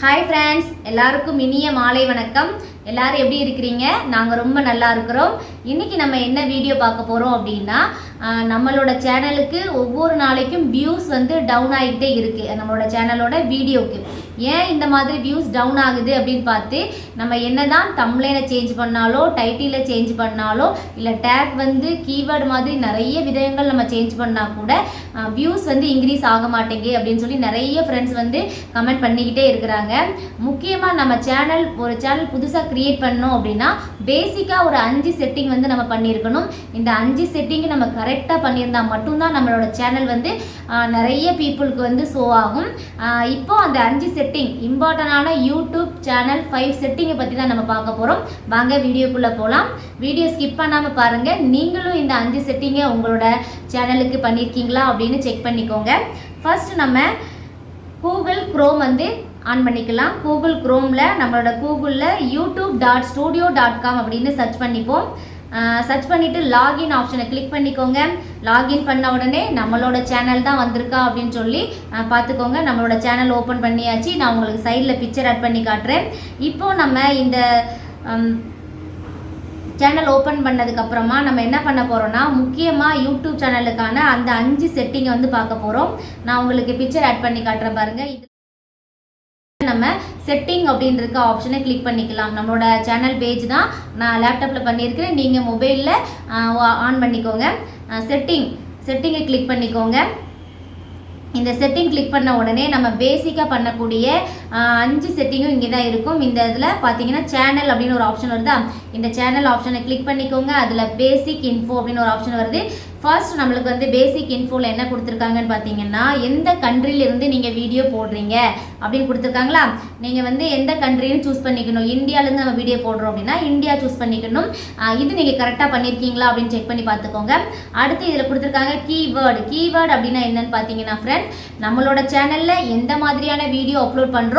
Hi friends எல்லாருக்கும் இனிய மாலை வணக்கம். எல்லாரும் எப்படி இருக்கிறீங்க? நாங்கள் ரொம்ப நல்லா இருக்கிறோம். இன்னைக்கு நம்ம என்ன வீடியோ பார்க்க போகிறோம் அப்படின்னா நம்மளோட சேனலுக்கு ஒவ்வொரு நாளைக்கும் வியூஸ் வந்து டவுன் ஆகிட்டே இருக்கு. நம்மளோட சேனலோட வீடியோக்கு. ஏன் இந்த மாதிரி வியூஸ் டவுன் ஆகுது அப்படின்னு பார்த்து நம்ம என்ன தான் தம்ப்ளைனை சேஞ்ச் பண்ணாலோ டைட்டிலை சேஞ்ச் பண்ணாலோ இல்லை டேக் வந்து கீவேர்டு மாதிரி நிறைய விதங்கள் நம்ம சேஞ்ச் பண்ணால் கூட வியூஸ் வந்து இன்க்ரீஸ் ஆக மாட்டேங்குது அப்படின்னு சொல்லி நிறைய ஃப்ரெண்ட்ஸ் வந்து கமெண்ட் பண்ணிக்கிட்டே இருக்கிறாங்க. முக்கியமாக நம்ம சேனல் ஒரு சேனல் புதுசாக க்ரியேட் பண்ணோம் அப்படின்னா பேசிக்காக ஒரு அஞ்சு செட்டிங் வந்து நம்ம பண்ணியிருக்கணும். இந்த அஞ்சு செட்டிங் நம்ம கரெக்டாக பண்ணியிருந்தா மட்டும்தான் நம்மளோட சேனல் வந்து நிறைய பீப்புளுக்கு வந்து ஷோ ஆகும். இப்போ அந்த அஞ்சு செட்டிங் இம்பார்ட்டண்டான யூடியூப் சேனல் ஃபைவ் செட்டிங்கை பற்றி தான் நம்ம பார்க்க போகிறோம் வாங்க வீடியோக்குள்ளே போகலாம் வீடியோ ஸ்கிப் பண்ணாமல் பாருங்கள் நீங்களும் இந்த அஞ்சு செட்டிங்கை உங்களோட சேனலுக்கு பண்ணியிருக்கீங்களா அப்படின்னு செக் பண்ணிக்கோங்க. ஃபர்ஸ்ட் நம்ம கூகுள் க்ரோம் வந்து ஆன் பண்ணிக்கலாம். கூகுள் குரோமில் நம்மளோட கூகுளில் YouTube dot studio dot com அப்படின்னு சர்ச் பண்ணிப்போம். சர்ச் பண்ணிவிட்டு லாகின் ஆப்ஷனை கிளிக் பண்ணிக்கோங்க. லாகின் பண்ண உடனே நம்மளோட சேனல் தான் வந்திருக்கா அப்படின்னு சொல்லி பார்த்துக்கோங்க. நம்மளோட சேனல் ஓப்பன் பண்ணியாச்சு. நான் உங்களுக்கு சைடில் பிக்சர் ஆட் பண்ணி காட்டுறேன். இப்போது நம்ம இந்த சேனல் ஓப்பன் பண்ணதுக்கப்புறமா நம்ம என்ன பண்ண போகிறோன்னா முக்கியமாக யூடியூப் சேனலுக்கான அந்த அஞ்சு செட்டிங்கை வந்து பார்க்க போகிறோம் நான் உங்களுக்கு பிக்சர் ஆட் பண்ணி காட்டுறேன் பாருங்கள் இது நம்ம செட்டிங் அப்படின்னு இருக்க ஆப்ஷனை கிளிக் பண்ணிக்கலாம். நம்மளோட சேனல் பேஜ் தான் நான் லேப்டாப்பில் பண்ணியிருக்கிறேன். நீங்கள் மொபைலில் ஆன் பண்ணிக்கோங்க. செட்டிங் செட்டிங்கை கிளிக் பண்ணிக்கோங்க. இந்த செட்டிங் கிளிக் பண்ண உடனே நம்ம பேசிக்காக பண்ணக்கூடிய அஞ்சு செட்டிங்கும் இங்கே தான் இருக்கும். இந்த இதில் பார்த்தீங்கன்னா சேனல் அப்படின்னு ஒரு ஆப்ஷன் வருதா? இந்த சேனல் ஆப்ஷனை கிளிக் பண்ணிக்கோங்க. அதில் பேசிக் இன்ஃபோ அப்படின்னு ஒரு ஆப்ஷன் வருது. ஃபர்ஸ்ட் நம்மளுக்கு வந்து பேசிக் இன்ஃபோவில் என்ன கொடுத்துருக்காங்கன்னு பார்த்தீங்கன்னா எந்த கண்ட்ரிலிருந்து நீங்கள் வீடியோ போடுறீங்க அப்படின்னு கொடுத்துருக்காங்களா? நீங்கள் வந்து எந்த கண்ட்ரின்னு சூஸ் பண்ணிக்கணும். இந்தியாவிலேருந்து நம்ம வீடியோ போடுறோம் அப்படின்னா இந்தியா சூஸ் பண்ணிக்கணும். இது நீங்கள் கரெக்டாக பண்ணியிருக்கீங்களா அப்படின்னு செக் பண்ணி பார்த்துக்கோங்க. அடுத்து இதில் கொடுத்துருக்காங்க கீவேர்டு கீவேர்டு அப்படின்னா என்னன்னு பார்த்தீங்கன்னா ஃப்ரெண்ட் நம்மளோட சேனலில் எந்த மாதிரியான வீடியோ அப்லோட் பண்ணுறோம்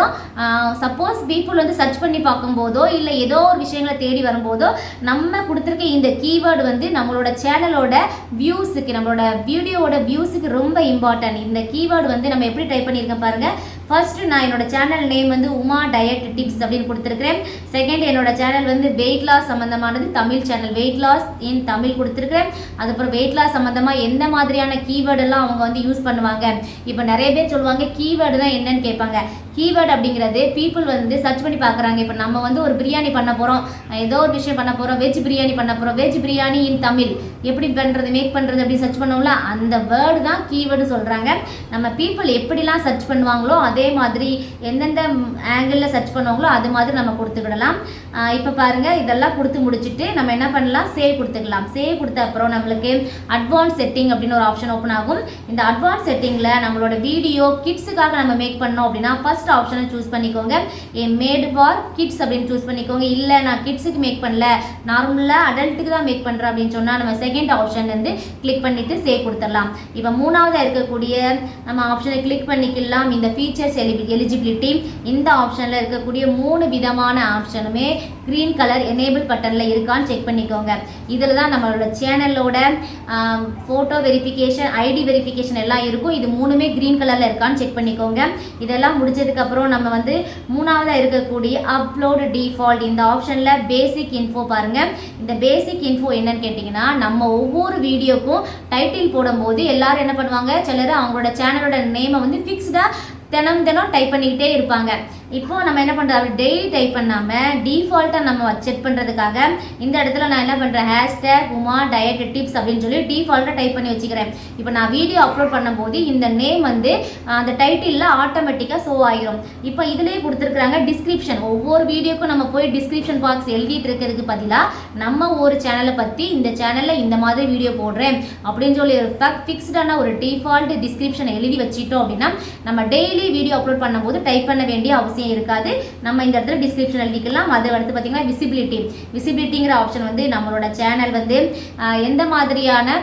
சப்போஸ் பீப்புள் வந்து சர்ச் பண்ணி பார்க்கும்போதோ இல்லை ஏதோ ஒரு விஷயங்களை தேடி வரும்போதோ நம்ம கொடுத்துருக்க இந்த கீவேர்டு வந்து நம்மளோட சேனலோட வியூஸுக்கு நம்மளோட வீடியோவோட வியூஸுக்கு ரொம்ப இம்பார்ட்டன்ட் இந்த கீவேர்டு வந்து நம்ம எப்படி டைப் பண்ணியிருக்கேன் பாருங்கள் ஃபர்ஸ்ட் நான் என்னோட சேனல் நேம் வந்து உமா டயட் டிப்ஸ் அப்படின்னு கொடுத்துருக்கிறேன். செகண்ட் என்னோட சேனல் வந்து weight loss சம்மந்தமானது Tamil channel weight loss in Tamil கொடுத்துருக்கிறேன். அதுக்கப்புறம் வெயிட் லாஸ் சம்மந்தமாக எந்த மாதிரியான கீவேர்டெல்லாம் அவங்க வந்து யூஸ் பண்ணுவாங்க. இப்போ நிறைய பேர் சொல்லுவாங்க கீவேர்டு தான் என்னன்னு கேட்பாங்க. கீவேர்டு அப்படிங்கிறது பீப்புள் வந்து சர்ச் பண்ணி பார்க்குறாங்க. இப்போ நம்ம வந்து ஒரு பிரியாணி பண்ண போகிறோம் ஏதோ ஒரு விஷயம் பண்ண போகிறோம் வெஜ் பிரியாணி பண்ண போகிறோம் வெஜ் பிரியாணி இன் தமிழ். எப்படி பண்ணுறது மேக் பண்ணுறது அப்படி சர்ச் பண்ணோம்ல அந்த வேர்டு தான் கீவேர்டு சொல்கிறாங்க நம்ம பீப்புள் எப்படிலாம் சர்ச் பண்ணுவாங்களோ அதே மாதிரி எந்தெந்த ஆங்கிளில் சர்ச் பண்ணுவாங்களோ அது மாதிரி நம்ம கொடுத்துக்கிடலாம். இப்போ பாருங்கள் இதெல்லாம் கொடுத்து முடிச்சுட்டு நம்ம என்ன பண்ணலாம்? சேவ் கொடுத்துக்கலாம். சேவ் கொடுத்த அப்புறம் நம்மளுக்கு அட்வான்ஸ் செட்டிங் அப்படின்னு ஒரு ஆப்ஷன் ஓப்பன் ஆகும். இந்த அட்வான்ஸ் செட்டிங்கில் நம்மளோட வீடியோ கிட்ஸுக்காக நம்ம மேக் பண்ணோம் அப்படின்னா ஃபர்ஸ்ட் ஆப்ஷனை சூஸ் பண்ணிக்கோங்க. ஏ மேடு ஃபார் கிட்ஸ் அப்படின்னு சூஸ் பண்ணிக்கோங்க. இல்லை நான் கிட்ஸுக்கு மேக் பண்ணல. நார்மலாக அடல்ட்டுக்கு தான் மேக் பண்ணுறேன் அப்படின்னு சொன்னால் நம்ம செகண்ட் ஆப்ஷன் வந்து கிளிக் பண்ணிவிட்டு சேவ் கொடுத்துடலாம். இப்போ மூணாவதாக இருக்கக்கூடிய நம்ம ஆப்ஷனை கிளிக் பண்ணிக்கலாம். இந்த ஃபீச்சர்ஸ் எலி எலிஜிபிலிட்டி இந்த ஆப்ஷனில் இருக்கக்கூடிய மூணு விதமான ஆப்ஷனுமே க்ரீன் கலர் எனேபிள் பட்டனில் இருக்கான்னு செக் பண்ணிக்கோங்க. இதில் தான் நம்மளோட சேனலோட ஃபோட்டோ வெரிஃபிகேஷன் ஐடி வெரிஃபிகேஷன் எல்லாம் இருக்கும். இது மூணுமே க்ரீன் கலரில் இருக்கான்னு செக் பண்ணிக்கோங்க. இதெல்லாம் முடிஞ்சதுக்கு அதுக்கப்புறம் நம்ம வந்து மூணாவதாக இருக்கக்கூடிய அப்லோடு டிஃபால்ட் இந்த ஆப்ஷனில் பேசிக் இன்ஃபோ பாருங்கள் இந்த பேசிக் இன்ஃபோ என்னன்னு கேட்டிங்கன்னா நம்ம ஒவ்வொரு வீடியோக்கும் டைட்டில் போடும்போது எல்லாரும் என்ன பண்ணுவாங்க? சிலர் அவங்களோட சேனலோட நேமை வந்து ஃபிக்ஸ்டாக தினம் தினம் டைப் பண்ணிக்கிட்டே இருப்பாங்க. இப்போ நம்ம என்ன பண்ணுறோம் டெய்லி டைப் பண்ணாமல் டிஃபால்ட்டாக நம்ம செக் பண்ணுறதுக்காக இந்த இடத்துல நான் என்ன பண்ணுறேன் ஹேஷ்டேக் உமா டயட் டிப்ஸ் அப்படின்னு சொல்லி டிஃபால்ட்டாக டைப் பண்ணி வச்சுக்கிறேன். இப்போ நான் வீடியோ அப்லோட் பண்ணும்போது இந்த நேம் வந்து அந்த டைட்டிலில் ஆட்டோமேட்டிக்காக ஷோ ஆகிரும் இப்போ இதுலேயே கொடுத்துருக்குறாங்க டிஸ்கிரிப்ஷன் ஒவ்வொரு வீடியோக்கும் நம்ம போய் டிஸ்கிரிப்ஷன் பாக்ஸ் எழுதிட்டு இருக்கிறதுக்கு பதிலாக நம்ம ஒரு சேனலை பற்றி இந்த சேனலில் இந்த மாதிரி வீடியோ போடுறேன் அப்படின்னு சொல்லி ஒரு ஃபிக்ஸ்டான ஒரு டிஃபால்ட் டிஸ்கிரிப்ஷன் எழுதி வச்சிட்டோம் அப்படின்னா நம்ம டெய்லி வீடியோ அப்லோட் பண்ணும்போது டைப் பண்ண வேண்டிய அவசியம் இருக்காது. நம்ம இந்த இடத்துல டிஸ்கிரிப்ஷன் எழுதிக்கலாம். அது அடுத்து பார்த்தீங்கன்னா விசிபிலிட்டி விசிபிலிட்டிங்கிற ஆப்ஷன் வந்து நம்மளோட சேனல் வந்து எந்த மாதிரியான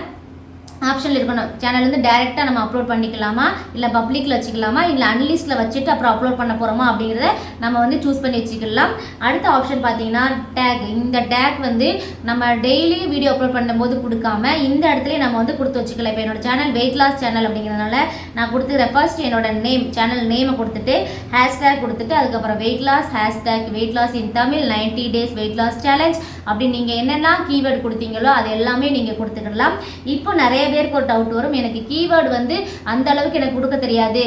ஆப்ஷனில் இருக்கணும். சேனல் வந்து டைரெக்டாக நம்ம அப்லோட் பண்ணிக்கலாமா? இல்லை பப்ளிக்கில் வச்சுக்கலாமா? இல்லை அன்லிஸ்ட்டில் வச்சுட்டு அப்புறம் அப்லோட் பண்ண போகிறோமா அப்படிங்கிறத நம்ம வந்து சூஸ் பண்ணி வச்சுக்கலாம். அடுத்த ஆப்ஷன் பார்த்தீங்கன்னா டேக் இந்த டேக் வந்து நம்ம டெய்லி வீடியோ அப்லோட் பண்ணும்போது கொடுக்காம இந்த இடத்துல நம்ம வந்து கொடுத்து வச்சுக்கலாம். இப்போ என்னோட சேனல் வெயிட் லாஸ் சேனல் அப்படிங்கிறதுனால நான் கொடுத்துக்கிற ஃபர்ஸ்ட் என்னோட நேம் சேனல் நேமை கொடுத்துட்டு ஹேஷ்டேக் கொடுத்துட்டு அதுக்கப்புறம் weight loss hashtag weight loss in Tamil 90 days weight loss challenge அப்படி நீங்கள் என்னென்ன கீவேர்டு கொடுத்தீங்களோ அது எல்லாமே நீங்கள் கொடுத்துக்கலாம். இப்போ நிறைய பேருக்கு ஒரு டவுட் வரும். எனக்கு கீவேர்டு வந்து அந்த அளவுக்கு எனக்கு கொடுக்க தெரியாது.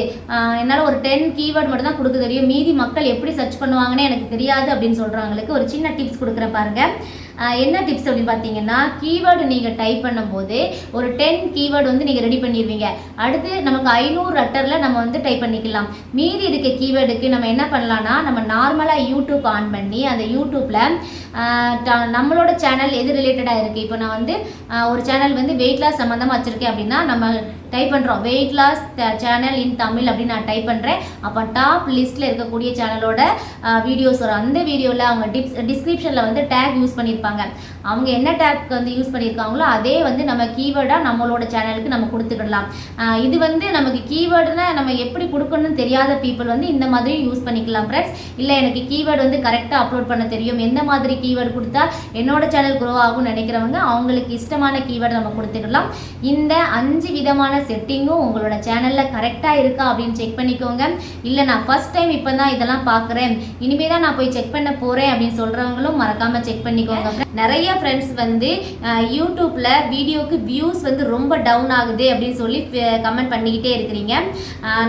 என்னால் ஒரு டென் கீவேர்டு மட்டும் தான் கொடுக்க தெரியும். மீதி மக்கள் எப்படி சர்ச் பண்ணுவாங்கன்னு எனக்கு தெரியாது அப்படின்னு சொல்கிறவங்களுக்கு ஒரு சின்ன டிப்ஸ் கொடுக்குற பாருங்க. என்ன டிப்ஸ் அப்படின்னு பார்த்தீங்கன்னா கீவேர்டு நீங்கள் டைப் பண்ணும்போது ஒரு டென் கீவேர்டு வந்து நீங்கள் ரெடி பண்ணிடுவீங்க அடுத்து நமக்கு ஐநூறு அட்டரில் நம்ம வந்து டைப் பண்ணிக்கலாம். மீதி இருக்க கீவேர்டுக்கு நம்ம என்ன பண்ணலாம்னா நம்ம நார்மலாக யூடியூப் ஆன் பண்ணி அந்த யூடியூப்பில் நம்மளோட சேனல் எது ரிலேட்டடாக இருக்குது இப்போ நான் வந்து ஒரு சேனல் வந்து வெயிட் லாஸ் சம்மந்தமாக வச்சுருக்கேன் அப்படின்னா நம்ம டைப் பண்ணுறோம் weight loss channel in Tamil அப்படின்னு நான் டைப் பண்ணுறேன் அப்போ டாப் லிஸ்ட்டில் இருக்கக்கூடிய சேனலோட வீடியோஸ் வரும். அந்த வீடியோவில் அவங்க டிப்ஸ் டிஸ்கிரிப்ஷனில் வந்து டேக் யூஸ் பண்ணியிருப்பாங்க அவங்க என்ன டேக் வந்து யூஸ் பண்ணியிருக்காங்களோ அதே வந்து நம்ம கீவேர்டாக நம்மளோட சேனலுக்கு நம்ம கொடுத்துக்கிடலாம். இது வந்து நமக்கு கீவேர்டுனா நம்ம எப்படி கொடுக்கணும்னு தெரியாத பீப்புள் வந்து இந்த மாதிரி யூஸ் பண்ணிக்கலாம் ஃப்ரெண்ட்ஸ் இல்லை எனக்கு கீவேர்டு வந்து கரெக்டாக அப்லோட் பண்ண தெரியும். எந்த மாதிரி கீவேர்டு கொடுத்தா என்னோட சேனல் க்ரோ ஆகும்னு நினைக்கிறவங்க அவங்களுக்கு இஷ்டமான கீவேர்டு நம்ம கொடுத்துக்கலாம் இந்த அஞ்சு விதமான செட்டிங்கும் உங்களோட சேனலில் கரெக்டாக இருக்கா அப்படின்னு செக் பண்ணிக்கோங்க. இல்லை நான் ஃபர்ஸ்ட் டைம் இப்போ தான் இதெல்லாம் பார்க்குறேன் இனிமே தான் நான் போய் செக் பண்ண போகிறேன் அப்படின்னு சொல்கிறவங்களும் மறக்காமல் செக் பண்ணிக்கோங்க. நிறைய ஃப்ரெண்ட்ஸ் வந்து யூடியூப்பில் வீடியோக்கு வியூஸ் வந்து ரொம்ப டவுன் ஆகுது அப்படின்னு சொல்லி கமெண்ட் பண்ணிக்கிட்டே இருக்கிறீங்க.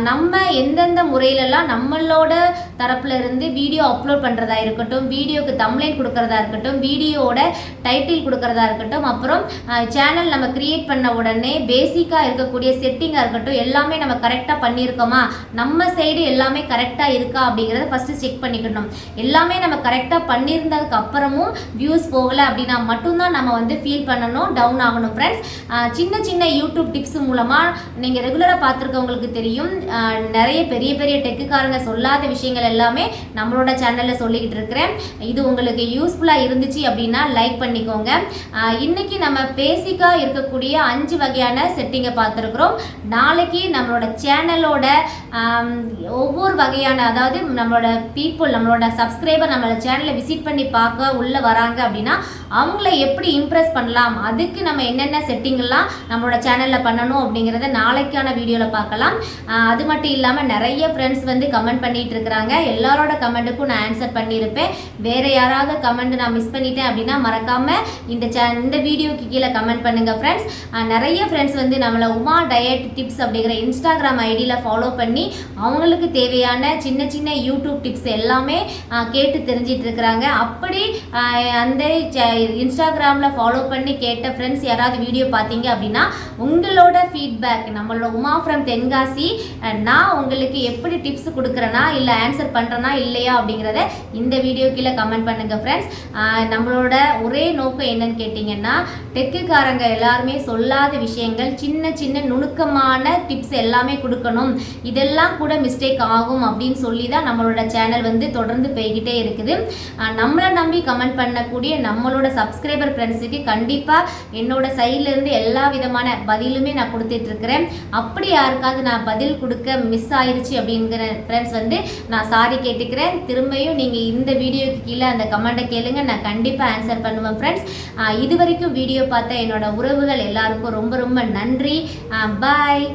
நம்ம எந்தெந்த முறையிலலாம் நம்மளோட தரப்புல இருந்து வீடியோ அப்லோட் பண்ணுறதா இருக்கட்டும் வீடியோக்கு தம்ப்ளைன் கொடுக்கறதா இருக்கட்டும் வீடியோவோட டைட்டில் கொடுக்கறதா இருக்கட்டும் அப்புறம் சேனல் நம்ம கிரியேட் பண்ண உடனே பேசிக்காக இருக்கக்கூடிய செட்டிங்காக இருக்கட்டும் எல்லாமே நம்ம கரெக்டாக பண்ணியிருக்கோமா? நம்ம சைடு எல்லாமே கரெக்டாக இருக்கா அப்படிங்கிறத ஃபஸ்ட்டு செக் பண்ணிக்கணும். எல்லாமே நம்ம கரெக்டாக பண்ணியிருந்ததுக்கு அப்புறமும் வியூஸ் போகலை அப்படின்னா மட்டும்தான் நம்ம வந்து ஃபீல் பண்ணணும் டவுன் ஆகணும் ஃப்ரெண்ட்ஸ் சின்ன சின்ன யூடியூப் டிப்ஸ் மூலமாக நீங்கள் ரெகுலராக பார்த்துருக்கவங்களுக்கு தெரியும். நிறைய பெரிய பெரிய டெக்குக்காரங்க சொல்லாத விஷயங்கள் எல்லாமே நம்மளோட சேனலில் சொல்லிக்கிட்டு இருக்கிறேன். இது உங்களுக்கு யூஸ்ஃபுல்லாக இருந்துச்சு அப்படின்னா லைக் பண்ணிக்கோங்க. இன்னைக்கு நம்ம பேசிக்காக இருக்கக்கூடிய அஞ்சு வகையான செட்டிங்கை பார்த்துருக்கோம். பார்த்துருக்குறோம் நாளைக்கு நம்மளோட சேனலோட ஒவ்வொரு வகையான அதாவது நம்மளோட பீப்புள் நம்மளோட சப்ஸ்கிரைபர் நம்மளோட சேனலை விசிட் பண்ணி பார்க்க உள்ளே வராங்க அப்படின்னா அவங்கள எப்படி இம்ப்ரெஸ் பண்ணலாம்? அதுக்கு நம்ம என்னென்ன செட்டிங்லாம் நம்மளோட சேனலில் பண்ணணும் அப்படிங்கிறத நாளைக்கான வீடியோவில் பார்க்கலாம். அது மட்டும் இல்லாமல் நிறைய ஃப்ரெண்ட்ஸ் வந்து கமெண்ட் பண்ணிட்டு இருக்கிறாங்க. எல்லாரோட கமெண்ட்டுக்கும் நான் ஆன்சர் பண்ணியிருப்பேன். வேற யாராவது கமெண்ட் நான் மிஸ் பண்ணிட்டேன் அப்படின்னா மறக்காம இந்த சே இந்த வீடியோக்கு கீழே கமெண்ட் பண்ணுங்க ஃப்ரெண்ட்ஸ் நிறைய ஃப்ரெண்ட்ஸ் வந்து நம்மளை உமா டயட் டிப்ஸ் அப்படிங்கிற இன்ஸ்டாகிராம் ஐடியில் ஃபாலோ பண்ணி அவங்களுக்கு தேவையான சின்ன சின்ன யூடியூப் டிப்ஸ் எல்லாமே கேட்டு தெரிஞ்சிட்டு இருக்கிறாங்க. அப்படி அந்த இன்ஸ்டாகிராமில் ஃபாலோ பண்ணி கேட்ட ஃப்ரெண்ட்ஸ் யாராவது வீடியோ பார்த்தீங்க அப்படின்னா உங்களோட ஃபீட்பேக் நம்மளோட உமா ஃப்ரம் தென்காசி நான் உங்களுக்கு எப்படி டிப்ஸ் கொடுக்குறேனா இல்லை ஆன்சர் பண்ணுறேனா இல்லையா அப்படிங்கிறத இந்த வீடியோ கீழே கமெண்ட் பண்ணுங்கள் ஃப்ரெண்ட்ஸ் நம்மளோட ஒரே நோக்கம் என்னன்னு கேட்டிங்கன்னா டெக்குக்காரங்க எல்லாருமே சொல்லாத விஷயங்கள் சின்ன சின்ன நுணுக்கமான டிப்ஸ் எல்லாமே கொடுக்கணும். இதெல்லாம் கூட மிஸ்டேக் ஆகும் அப்படின்னு சொல்லி தான் நம்மளோட சேனல் வந்து தொடர்ந்து போய்கிட்டே இருக்குது. நம்மளை நம்பி கமெண்ட் பண்ணக்கூடிய நம்மளோட சப்ஸ்கிரைபர் ஃப்ரெண்ட்ஸுக்கு கண்டிப்பாக என்னோட சைட்லேருந்து எல்லா விதமான பதிலுமே நான் கொடுத்துட்ருக்கிறேன் அப்படி யாருக்காவது நான் பதில் கொடுக்க மிஸ் ஆயிடுச்சு அப்படிங்கிற ஃப்ரெண்ட்ஸ் வந்து நான் சாரி கேட்டுக்கிறேன். திரும்பியும் நீங்கள் இந்த வீடியோக்கு கீழே அந்த கமெண்ட்டை கேளுங்க. நான் கண்டிப்பாக ஆன்சர் பண்ணுவேன் ஃப்ரெண்ட்ஸ் இது வரைக்கும் வீடியோ பார்த்த என்னோட உறவுகள் எல்லாருக்கும் ரொம்ப ரொம்ப நன்றி. பாய்